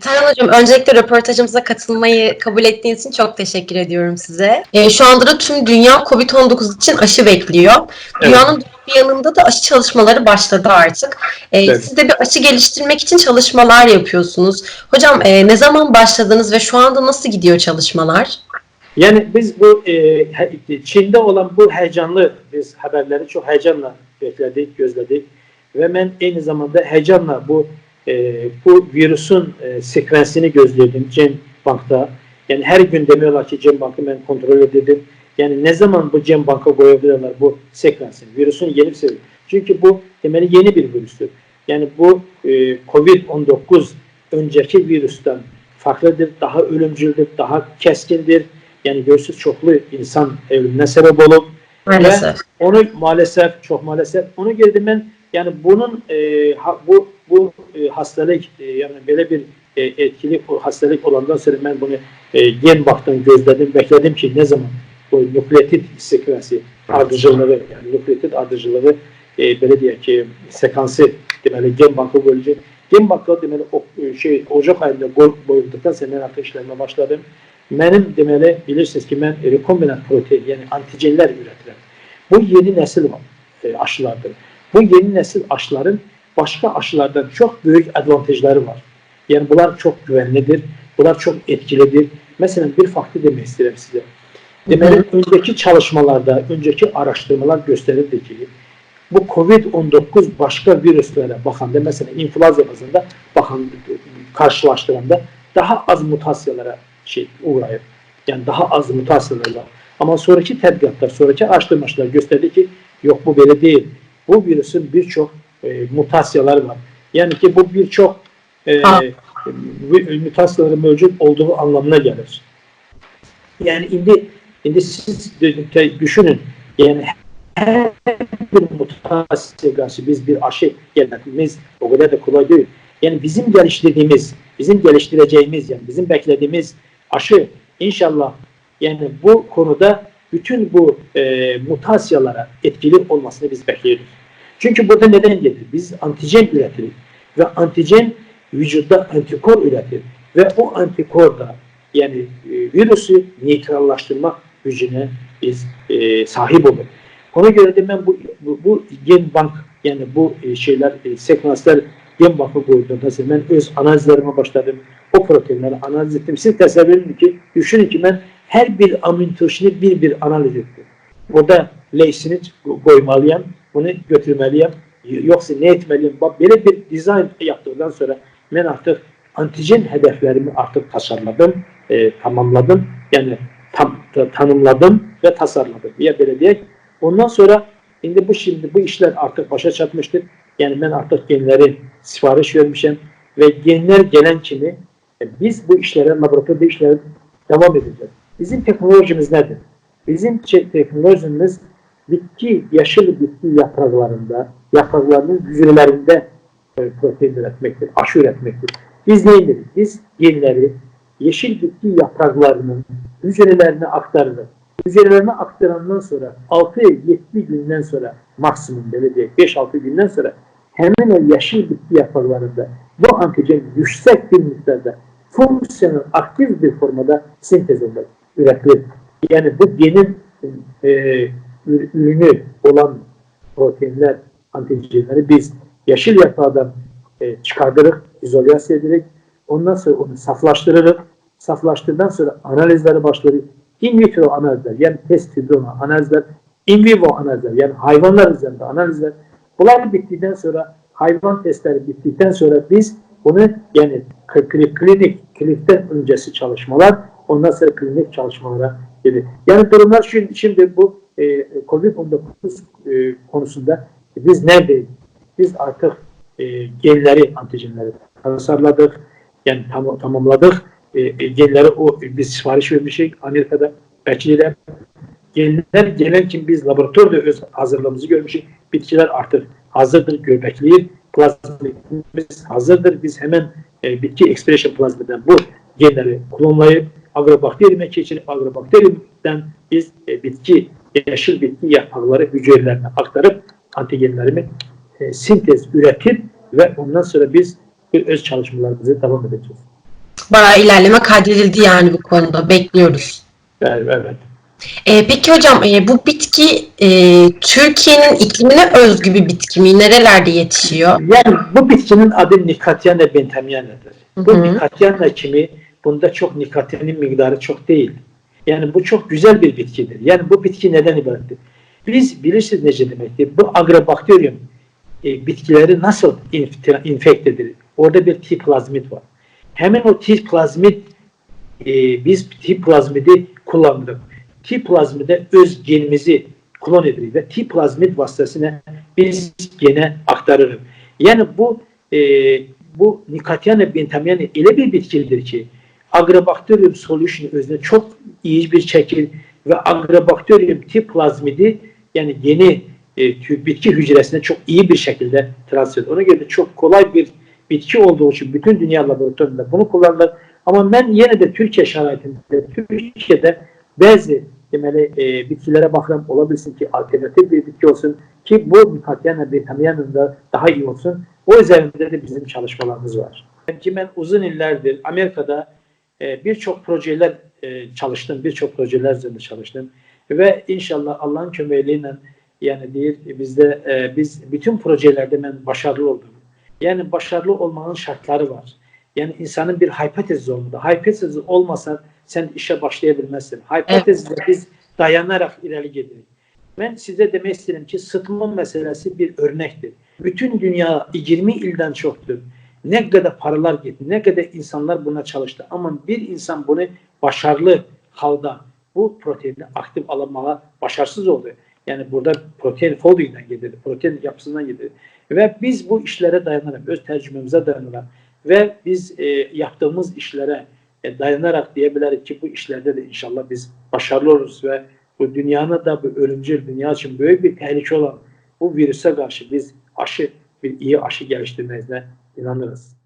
Tarhan Hocam öncelikle röportajımıza katılmayı kabul ettiğiniz için çok teşekkür ediyorum size. Ee, şu anda da tüm dünya COVID-19 için aşı bekliyor. Dünyanın bir yanında da aşı çalışmaları başladı artık. Ee, Evet. Siz de bir aşı geliştirmek için çalışmalar yapıyorsunuz. Hocam e, ne zaman başladınız ve şu anda nasıl gidiyor çalışmalar? Yani biz bu e, Çin'de olan bu heyecanlı biz haberleri çok heyecanla bekledik, gözledik ve ben aynı zamanda heyecanla bu e, bu virüsün e, sekvensini gözledim Cem Bank'ta. Yani her gün demiyorlar ki Cem Bank'ı ben kontrol edelim. Yani ne zaman bu Cem Bank'a koyabiliyorlar bu sekvensini, virüsün yeni bir seviye. Çünkü bu temeli yeni bir virüstür. Yani bu e, Covid-19 önceki virüsten farklıdır, daha ölümcüldür, daha keskindir. Yani göğsüz çoklu insan ölümüne sebep olup Maalesef. onu maalesef çok maalesef onu gördüm ben yani bunun e, ha- bu bu e, hastalık e, yani böyle bir e, etkili hastalık olandan sonra ben bunu e, gen baktan gözledim bekledim ki ne zaman bu nükleotit sekvensi ardıcılığı yani nükleotit ardıcılığı e, böyle diye ki sekansı deməli gen bankı bölücü gen bankı deməli o, e, şey Ocaq ayında boy, boyulduqdan sonra mən artıq işləmə başladım. Mənim deməli bilirsiniz ki mən rekombinant protein yəni antigenlər ürətirəm. Bu yeni nesil e, aşılardır. Bu yeni nesil aşıların başka aşılardan çok büyük avantajları var. Yani bunlar çok güvenlidir. Bunlar çok etkilidir. Mesela bir farklı demek isterim size. Deməli, önceki çalışmalarda, önceki araştırmalar gösterirdi ki bu COVID-19 başka virüslere bakanda mesela influenza bazında bakan karşılaştıranda daha az mutasyalara şey uğrayır. Yani daha az mutasyalar var. Ama sonraki tədqiqatlar, sonraki araştırmalar gösterdi ki yok bu böyle değil. Bu virüsün birçok e, mutasyaları var. Yani ki bu birçok e, mutasyaları mevcut olduğu anlamına gelir. Yani indi indi siz düşünün yani her bir mutasya karşı biz bir aşı gelmemiz o kadar da kolay değil. Yani bizim geliştirdiğimiz, bizim geliştireceğimiz yani bizim beklediğimiz aşı inşallah yani bu konuda bütün bu e, mutasyalara etkili olmasını biz bekliyoruz. Çünkü burada neden gelir? Biz antijen üretir ve antijen vücutta antikor üretir ve o antikor da yani e, virüsü nötrallaştırma gücüne biz e, sahip olur. Ona göre de ben bu, bu, bu gen bank yani bu e, şeyler e, sekanslar gen bankı boyutunda ben öz analizlerime başladım. O proteinleri analiz ettim. Siz tasavvur edin ki düşünün ki ben her bir amintosini bir bir analiz ettim. Orada leysini koymalıyım, bunu götürmeliyim. Yoksa ne etmeliyim? Böyle bir dizayn yaptıktan sonra ben artık antijen hedeflerimi artık tasarladım, e, tamamladım. Yani tam, ta- tanımladım ve tasarladım. Ya böyle diye. Ondan sonra şimdi bu şimdi bu işler artık başa çatmıştır. Yani ben artık genleri sipariş vermişim ve genler gelen kimi e, biz bu işlere, laboratuvarda işlere devam edeceğiz. Bizim teknolojimiz nedir? Bizim teknolojimiz bitki, yaşıl bitki yapraklarında, yapraklarının hücrelerinde e, protein üretmektir, aşı üretmektir. Biz ne? Biz genleri yeşil bitki yapraklarının hücrelerine aktarırız. Hücrelerine aktarandan sonra 6-7 günden sonra maksimum böyle diye 5-6 günden sonra hemen o yeşil bitki yapraklarında bu antijen yüksek bir miktarda fonksiyonel aktif bir formada sentez olur, üretilir. Yani bu genin e, ür- ürünü olan proteinler, antijenleri biz yeşil yaprağdan e, çıkardırık, izolasyon ederek ondan sonra onu saflaştırırız. Saflaştırdıktan sonra analizleri başlarız. In vitro analizler yani test tübü analizler, in vivo analizler yani hayvanlar üzerinde analizler. Bunlar bittikten sonra hayvan testleri bittikten sonra biz bunu yani klinik klinikten öncesi çalışmalar ondan sonra klinik çalışmalara gelir. Yani durumlar şimdi, şimdi bu e, COVID-19 e, konusunda biz neredeyiz? Biz artık e, genleri, antijenleri tasarladık. Yani tam, tamamladık. E, e, genleri o biz sipariş vermişik Amerika'da bekçiler. Genler gelen kim biz laboratuvarda öz hazırlığımızı görmüşük. Bitkiler artık hazırdır, göbekliği. Plazmimiz hazırdır. Biz hemen e, bitki expression plazmadan bu genleri klonlayıp agrobakterime geçirip agrobakteriden biz e, bitki, yeşil bitki yaprakları hücrelerine aktarıp antigenlerimi e, sintez üretip ve ondan sonra biz bir öz çalışmalarımızı devam edeceğiz. bayağı ilerleme kaydedildi yani bu konuda. Bekliyoruz. Evet. evet. E, peki hocam e, bu bitki e, Türkiye'nin iklimine özgü bir bitki mi? Nerelerde yetişiyor? Yani bu bitkinin adı Nicotiana benthamianadır. Hı Bu hı. Nicotiana kimi bunda çok nikotinin miktarı çok değil. Yani bu çok güzel bir bitkidir. Yani bu bitki neden ibarettir? Biz bilirsiniz nece demektir. Bu agrobakteriyum e, bitkileri nasıl inf- infekt edilir? Orada bir T plazmid var. Hemen o T plazmid e, biz T plazmidi kullandık. T plazmide öz genimizi klon edilir ve T plazmid vasıtasıyla biz gene aktarırız. Yani bu e, bu Nicotiana benthamiana öyle bir bitkidir ki Agrobacterium solution özüne çok iyi bir şekil ve Agrobacterium T plazmidi yani yeni e, bitki hücresine çok iyi bir şekilde transfer edilir. Ona göre de çok kolay bir bitki olduğu için bütün dünya laboratuvarında bunu kullanırlar. Ama ben yine de Türkiye şaraitinde, Türkiye'de bazı demeli e, bitkilere bakıyorum olabilsin ki alternatif bir bitki olsun ki bu Nicotiana benthamiana'nın da daha iyi olsun. O üzerinde de bizim çalışmalarımız var. Ki ben uzun yıllardır Amerika'da e, birçok projeler e, çalıştım, birçok projeler üzerinde çalıştım ve inşallah Allah'ın kömekliğiyle yani değil bizde e, biz bütün projelerde ben başarılı oldum. Yani başarılı olmanın şartları var. Yani insanın bir hipotezi olmalı. Hipotezi olmasa sen işe başlayabilmezsin. Hipotezide biz dayanarak ileri gidiyoruz. Ben size demek istedim ki sıtma meselesi bir örnektir. Bütün dünya 20 ilden çoktur. Ne kadar paralar gitti, ne kadar insanlar buna çalıştı. Ama bir insan bunu başarılı halda bu proteini aktif alınmaya başarısız oldu. Yani burada protein folding'den gelir, protein yapısından gelir. Ve biz bu işlere dayanarak, öz tecrübemize dayanarak ve biz e, yaptığımız işlere e, dayanarak diyebiliriz ki bu işlerde de inşallah biz başarılı oluruz ve bu dünyanın da bu ölümcül, dünya için büyük bir tehlike olan bu virüse karşı biz aşı, bir iyi aşı geliştirmemize inanırız.